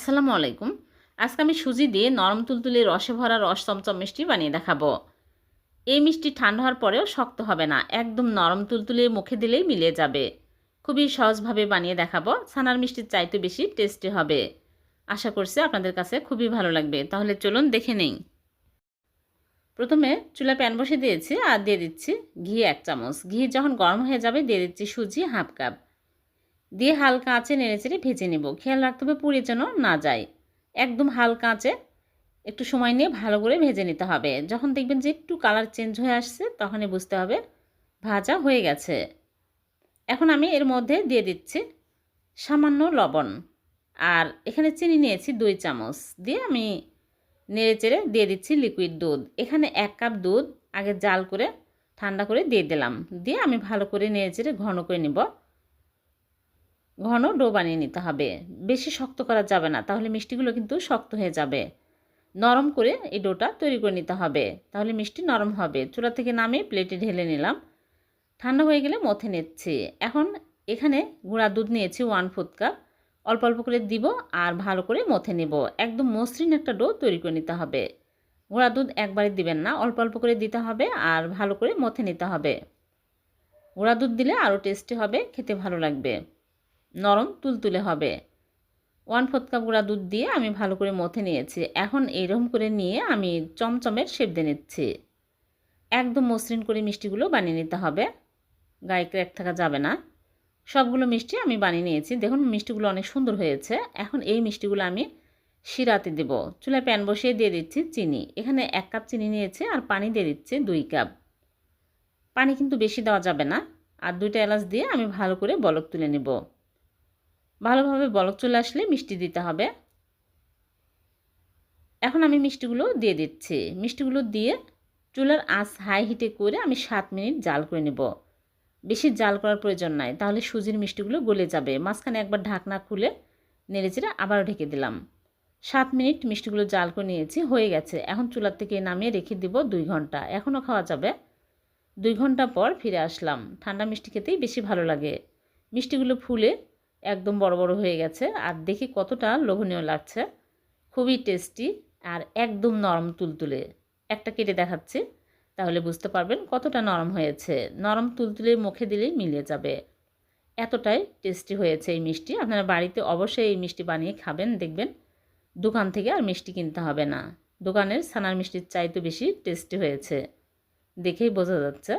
আসসালামু আলাইকুম। আজকে আমি সুজি দিয়ে নরম তুলতুলে রসে ভরা রস চমচম মিষ্টি বানিয়ে দেখাবো। এই মিষ্টি ঠান্ডা হওয়ার পরেও শক্ত হবে না, একদম নরম তুলতুলে মুখে দিলেই মিলে যাবে। খুবই সহজভাবে বানিয়ে দেখাবো, ছানার মিষ্টির চাইতে বেশি টেস্টি হবে। আশা করছি আপনাদের কাছে খুবই ভালো লাগবে, তাহলে চলুন দেখে নেই। প্রথমে চুলা প্যান বসে দিয়েছি আর দিয়ে দিচ্ছি ঘি এক চামচ। ঘি যখন গরম হয়ে যাবে দিয়ে দিচ্ছি সুজি হাফ কাপ। দিয়ে হালকা আঁচে নেড়েচেড়ে ভেজে নেব। খেয়াল রাখতে হবে পুড়ে যেন না যায়। একদম হালকা আঁচে একটু সময় নিয়ে ভালো করে ভেজে নিতে হবে। যখন দেখবেন যে একটু কালার চেঞ্জ হয়ে আসছে, তখনই বুঝতে হবে ভাজা হয়ে গেছে। এখন আমি এর মধ্যে দিয়ে দিচ্ছি সামান্য লবণ। আর এখানে চিনি নিয়েছি দুই চামচ। দিয়ে আমি নেড়ে চেড়ে দিয়ে দিচ্ছি লিকুইড দুধ। এখানে এক কাপ দুধ আগে জাল করে ঠান্ডা করে দিয়ে দিলাম। দিয়ে আমি ভালো করে নেড়ে চেড়ে ঘন করে নিব। ঘন ডো বানিয়ে নিতে হবে। বেশি শক্ত করা যাবে না, তাহলে মিষ্টিগুলো কিন্তু শক্ত হয়ে যাবে। নরম করে এই ডোটা তৈরি করে নিতে হবে। তাহলে মিষ্টি নরম হবে। চুলা থেকে নামিয়ে প্লেটে ঢেলে নিলাম। ঠান্ডা হয়ে গেলে মথে নিচ্ছি। এখন এখানে গুঁড়া দুধ নিয়েছি ওয়ান ফোর্থ কাপ। অল্প অল্প করে দিব আর ভালো করে মথে নেব। একদম মসৃণ একটা ডো তৈরি করে নিতে হবে। গুঁড়া দুধ একবারে দিবেন না, অল্প অল্প করে দিতে হবে আর ভালো করে মথে নিতে হবে। গুঁড়া দুধ দিলে আরও টেস্টি হবে, খেতে ভালো লাগবে। নরম তুলতুলে হবে। ওয়ান ফোর্থ কাপ গুঁড়া দুধ দিয়ে আমি ভালো করে মথে নিয়েছি। এখন এইরকম করে নিয়ে আমি চমচমের শেপ দিয়ে নিচ্ছি। একদম মসৃণ করে মিষ্টিগুলো বানিয়ে নিতে হবে। গায়ে ক্র্যাক থাকা যাবে না। সবগুলো মিষ্টি আমি বানিয়ে নিয়েছি। দেখুন, মিষ্টিগুলো অনেক সুন্দর হয়েছে। এখন এই মিষ্টিগুলো আমি শিরাতে দেব। চুলায় প্যান বসিয়ে দিয়ে দিচ্ছি চিনি। এখানে এক কাপ চিনি নিয়েছি আর পানি দিয়ে দিচ্ছি দুই কাপ। পানি কিন্তু বেশি দেওয়া যাবে না। আর দুইটা এলাচ দিয়ে আমি ভালো করে বলক তুলে নেব। ভালোভাবে বলক চলে আসলে মিষ্টি দিতে হবে। এখন আমি মিষ্টিগুলো দিয়ে দিচ্ছি। মিষ্টিগুলো দিয়ে চুলার আঁচ হাই হিটে করে আমি সাত মিনিট জাল করে নেব। বেশি জাল করার প্রয়োজন নাই, তাহলে সুজির মিষ্টিগুলো গলে যাবে। মাঝখানে একবার ঢাকনা খুলে নেড়েচেড়ে আবারও ঢেকে দিলাম। সাত মিনিট মিষ্টিগুলো জাল করে নিয়েছি, হয়ে গেছে। এখন চুলার থেকে নামিয়ে রেখে দিব দুই ঘণ্টা। এখনও খাওয়া যাবে। দুই ঘণ্টা পর ফিরে আসলাম। ঠান্ডা মিষ্টি খেতেই বেশি ভালো লাগে। মিষ্টিগুলো ফুলে একদম বড় বড় হয়ে গেছে। আর দেখি কতটা লোভনীয় লাগছে। খুবই টেস্টি আর একদম নরম তুলতুলে। একটা কেটে দেখাচ্ছি, তাহলে বুঝতে পারবেন কতটা নরম হয়েছে। নরম তুলতুলে মুখে দিলেই মিলিয়ে যাবে। এতটাই টেস্টি হয়েছে এই মিষ্টি। আপনারা বাড়িতে অবশ্যই এই মিষ্টি বানিয়ে খাবেন, দেখবেন দোকান থেকে আর মিষ্টি কিনতে হবে না। দোকানের ছানার মিষ্টির চাইতে বেশি টেস্টি হয়েছে, দেখেই বোঝা যাচ্ছে।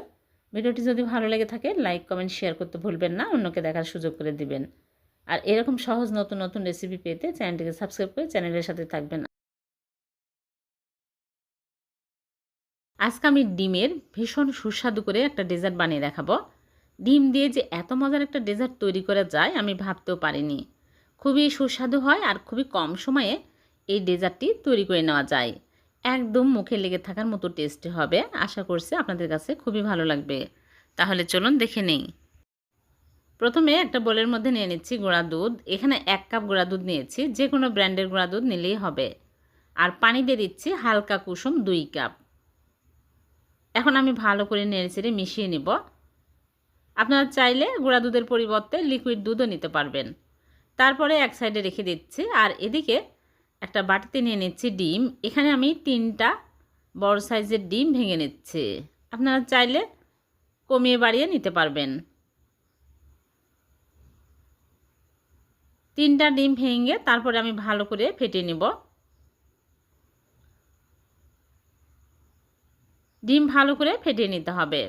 ভিডিওটি যদি ভালো লেগে থাকে, লাইক, কমেন্ট, শেয়ার করতে ভুলবেন না। অন্যকে দেখার সুযোগ করে দিবেন। আর এরকম সহজ নতুন নতুন রেসিপি পেতে চ্যানেলটিকে সাবস্ক্রাইব করে চ্যানেলের সাথে থাকবেন। আজকে আমি ডিমের ভীষণ সুস্বাদু করে একটা ডেজার্ট বানিয়ে দেখাবো। ডিম দিয়ে যে এত মজার একটা ডেজার্ট তৈরি করা যায় আমি ভাবতেও পারিনি। খুবই সুস্বাদু হয় আর খুবই কম সময়ে এই ডেজার্টটি তৈরি করে নেওয়া যায়। একদম মুখে লেগে থাকার মতো টেস্টি হবে। আশা করছি আপনাদের কাছে খুবই ভালো লাগবে। তাহলে চলুন দেখে নেই। প্রথমে একটা বোলের মধ্যে নিয়ে নিচ্ছি গুঁড়া দুধ। এখানে এক কাপ গুঁড়া দুধ নিয়েছি যে কোনো ব্র্যান্ডের গুঁড়া দুধ নিলেই হবে। আর পানি দিয়ে দিচ্ছি হালকা কুসুম দুই কাপ। এখন আমি ভালো করে নেড়েচেড়ে মিশিয়ে নিব। আপনারা চাইলে গুঁড়া দুধের পরিবর্তে লিকুইড দুধও নিতে পারবেন। তারপরে এক সাইডে রেখে দিচ্ছি। আর এদিকে একটা বাটিতে নিয়ে নিচ্ছি ডিম। এখানে আমি তিনটা বড় সাইজের ডিম ভেঙে নিচ্ছি। আপনারা চাইলে কমিয়ে বাড়িয়ে নিতে পারবেন। তিনটা ডিম ভেঙে তারপরে আমি ভালো করে ফেটে নেব। ডিম ভালো করে ফেটে নিতে হবে।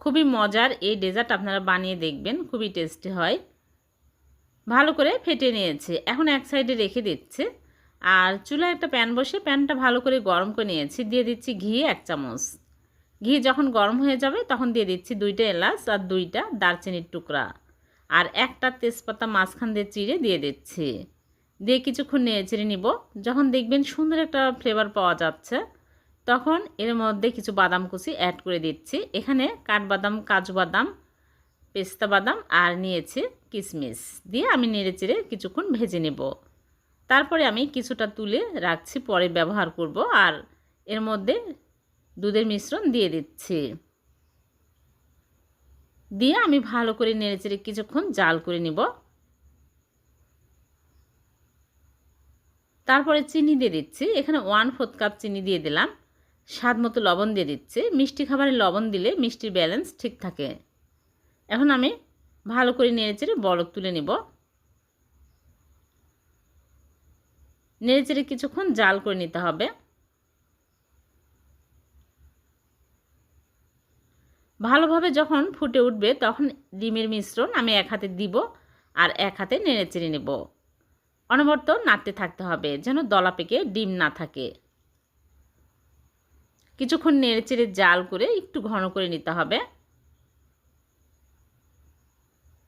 খুবই মজার এই ডেজার্ট আপনারা বানিয়ে দেখবেন, খুবই টেস্টি হয়। ভালো করে ফেটে নিয়েছে। এখন এক সাইডে রেখে দিচ্ছে। আর চুলায় একটা প্যান বসে প্যানটা ভালো করে গরম করে নিয়েছি। দিয়ে দিচ্ছি ঘি এক চামচ। ঘি যখন গরম হয়ে যাবে তখন দিয়ে দিচ্ছি দুইটা এলাচ আর দুইটা দারচিনির টুকরা। আর একটা তেজপাতা মাঝখান দিয়ে চিড়ে দিয়ে দিচ্ছি। দিয়ে কিছুক্ষণ নিয়ে চিড়ে নিব। যখন দেখবেন সুন্দর একটা ফ্লেভার পাওয়া যাচ্ছে, তখন এর মধ্যে কিছু বাদাম কুচি অ্যাড করে দিচ্ছি। এখানে কাঠবাদাম, কাজু বাদাম, পেস্তা বাদাম আর নিয়েছি কিশমিশ দিয়ে আমি নেড়ে চেড়ে কিছুক্ষণ ভেজে নেব। তারপরে আমি কিছুটা তুলে রাখছি, পরে ব্যবহার করব। আর এর মধ্যে দুধের মিশ্রণ দিয়ে দিচ্ছি। দিয়ে আমি ভালো করে নেড়েচেড়ে কিছুক্ষণ জাল করে নেব। তারপরে চিনি দিয়ে দিচ্ছি। এখানে ওয়ান ফোর্থ কাপ চিনি দিয়ে দিলাম। স্বাদ মতো লবণ দিয়ে দিচ্ছি। মিষ্টি খাবারে লবণ দিলে মিষ্টির ব্যালেন্স ঠিক থাকে। এখন আমি ভালো করে নেড়েচেড়ে বরফ তুলে নেব। নেড়েচেড়ে কিছুক্ষণ জাল করে নিতে হবে। ভালোভাবে যখন ফুটে উঠবে তখন ডিমের মিশ্রণ আমি এক হাতে দিব আর এক হাতে নেড়ে চেড়ে নেব। অনবরত নাড়তে থাকতে হবে যেন দলা পেকে ডিম না থাকে। কিছুক্ষণ নেড়ে চেড়ে জাল করে একটু ঘন করে নিতে হবে।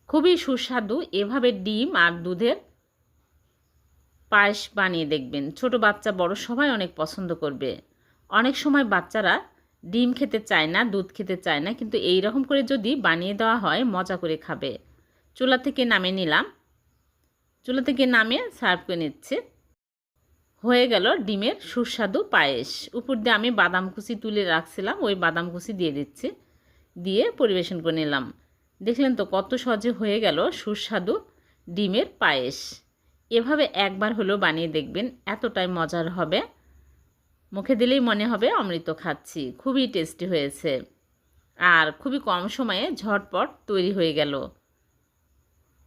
খুবই সুস্বাদু এভাবে ডিম আর দুধের পায়েস বানিয়ে দেখবেন। ছোট বাচ্চা বড় সবাই অনেক পছন্দ করবে। অনেক সময় বাচ্চারা ডিম খেতে চায় না, দুধ খেতে চায় না, কিন্তু এই রকম করে যদি বানিয়ে দেওয়া হয়, মজা করে খাবে। চুলা থেকে নামে নিলাম। চুলা থেকে নামে সার্ভ করে নিচ্ছে। হয়ে গেল ডিমের সুস্বাদু পায়েস। উপর দিয়ে আমি বাদাম কুচি তুলে রাখছিলাম, ওই বাদাম কুচি দিয়ে দিচ্ছি। দিয়ে পরিবেশন করে নিলাম। দেখলেন তো কত সহজে হয়ে গেল সুস্বাদু ডিমের পায়েস। এভাবে একবার হলেও বানিয়ে দেখবেন, এতটাই মজার হবে। মুখে দিলেই মনে হবে অমৃত খাচ্ছি। খুবই টেস্টি হয়েছে। আর খুবই কম সময়ে ঝটপট তৈরি হয়ে গেল।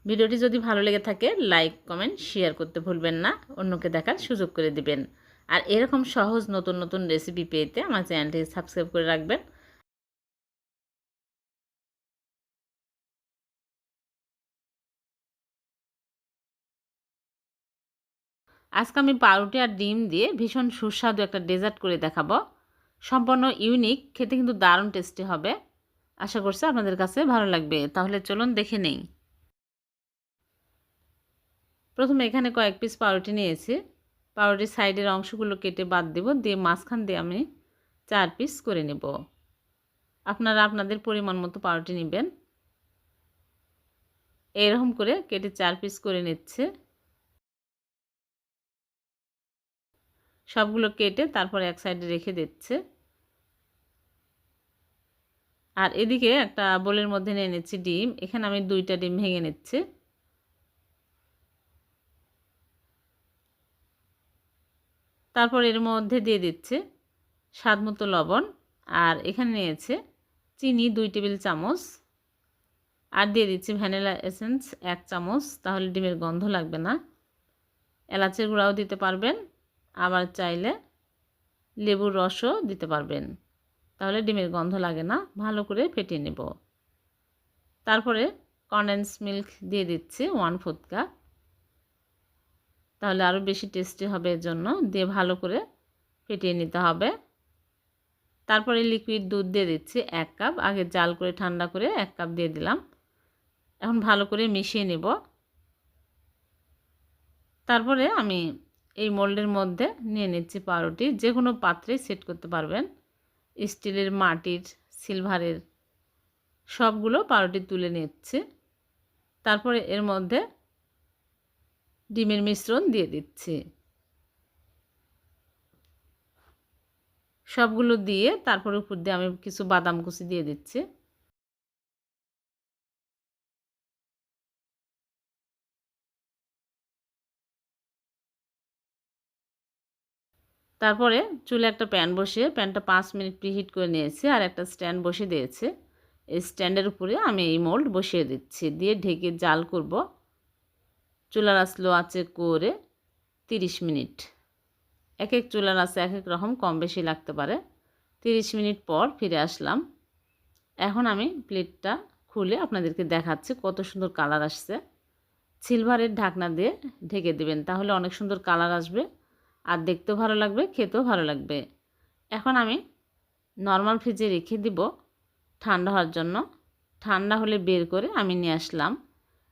ভিডিওটি যদি ভালো লেগে থাকে লাইক কমেন্ট শেয়ার করতে ভুলবেন না। অন্যকে দেখার সুযোগ করে দিবেন। আর এরকম সহজ নতুন নতুন রেসিপি পেতে আমার চ্যানেলটি সাবস্ক্রাইব করে রাখবেন। আজকে আমি পাউরুটি আর ডিম দিয়ে ভীষণ সুস্বাদু একটা ডেজার্ট করে দেখাবো। সম্পূর্ণ ইউনিক, খেতে কিন্তু দারুণ টেস্টি হবে। আশা করছি আপনাদের কাছে ভালো লাগবে। তাহলে চলুন দেখে নেই। প্রথমে এখানে কয়েক পিস পাউরুটি নিয়েছি। পাউরুটির সাইডের অংশগুলো কেটে বাদ দেব। দিয়ে মাঝখান দিয়ে আমি চার পিস করে নেব। আপনারা আপনাদের পরিমাণ মতো পাউরুটি নেবেন। এরকম করে কেটে চার পিস করে নিচ্ছে। সবগুলো কেটে তারপর এক সাইডে রেখে দিচ্ছে। আর এদিকে একটা বোলের মধ্যে নিয়ে নিচ্ছি ডিম। এখানে আমি দুইটা ডিম ভেঙে নিচ্ছি। তারপর এর মধ্যে দিয়ে দিচ্ছে স্বাদ মতো লবণ। আর এখানে নিয়েছে চিনি দুই টেবিল চামচ। আর দিয়ে দিচ্ছি ভ্যানিলা এসেন্স এক চামচ। তাহলে ডিমের গন্ধ লাগবে না। এলাচের গুঁড়াও দিতে পারবেন। আবার চাইলে লেবুর রসও দিতে পারবেন। তাহলে ডিমের গন্ধ লাগে না, ভালো করে ফেটিয়ে নেব। তারপরে কন্ডেন্স মিল্ক দিয়ে দিচ্ছি ওয়ান ফোর্থ কাপ। তাহলে আরও বেশি টেস্টি হবে এর জন্য দিয়ে ভালো করে ফেটিয়ে নিতে হবে। তারপরে লিকুইড দুধ দিয়ে দিচ্ছি এক কাপ। আগে জাল করে ঠান্ডা করে এক কাপ দিয়ে দিলাম। এখন ভালো করে মিশিয়ে নেব। তারপরে আমি এই মোল্ডের মধ্যে নিয়ে নিচ্ছি পাউরুটি। যে কোনো পাত্রে সেট করতে পারবেন। স্টিলের, মাটির, সিলভারের সবগুলো পাউরুটি তুলে নিচ্ছে। তারপরে এর মধ্যে ডিমের মিশ্রণ দিয়ে দিচ্ছি। সবগুলো দিয়ে তারপর উপর দিয়ে আমি কিছু বাদাম কুচি দিয়ে দিচ্ছি। তারপরে চুলে একটা প্যান বসিয়ে প্যানটা পাঁচ মিনিট প্রিহিট করে নিয়েছি আর একটা স্ট্যান্ড বসিয়ে দিয়েছে। এই স্ট্যান্ডের উপরে আমি এই মোল্ড বসিয়ে দিচ্ছি। দিয়ে ঢেকে জাল করব। চুলার আসলো আছে করে তিরিশ মিনিট। এক এক চুলার আছে এক এক রকম কম বেশি লাগতে পারে। তিরিশ মিনিট পর ফিরে আসলাম। এখন আমি প্লেটটা খুলে আপনাদেরকে দেখাচ্ছি কত সুন্দর কালার আসছে। সিলভারের ঢাকনা দিয়ে ঢেকে দিবেন, তাহলে অনেক সুন্দর কালার আসবে। আর দেখতেও ভালো লাগবে, খেতেও ভালো লাগবে। এখন আমি নর্মাল ফ্রিজে রেখে দিব ঠান্ডা হওয়ার জন্য। ঠান্ডা হলে বের করে আমি নিয়ে আসলাম।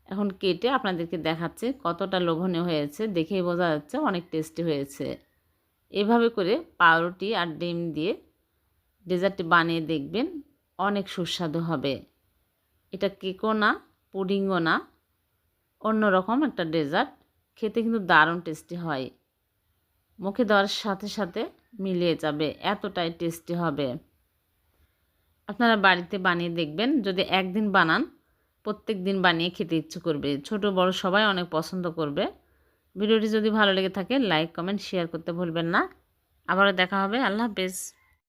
এখন কেটে আপনাদেরকে দেখাচ্ছে কতটা লোভনীয় হয়েছে। দেখেই বোঝা যাচ্ছে অনেক টেস্টি হয়েছে। এভাবে করে পাউরুটি আর ডিম দিয়ে ডেজার্টটি বানিয়ে দেখবেন অনেক সুস্বাদু হবে। এটা কেকও না, পুডিংও না, অন্যরকম একটা ডেজার্ট খেতে কিন্তু দারুণ টেস্টি হয়। মুখে দেওয়ার সাথে সাথে মিলিয়ে যাবে, এতটাই টেস্টি হবে। আপনারা বাড়িতে বানিয়ে দেখবেন, যদি একদিন বানান, প্রত্যেক দিন বানিয়ে খেতে ইচ্ছে করবে। ছোট, বড় সবাই অনেক পছন্দ করবে। ভিডিওটি যদি ভালো লেগে থাকে লাইক কমেন্ট শেয়ার করতে ভুলবেন না। আবারও দেখা হবে, আল্লাহ হাফেজ।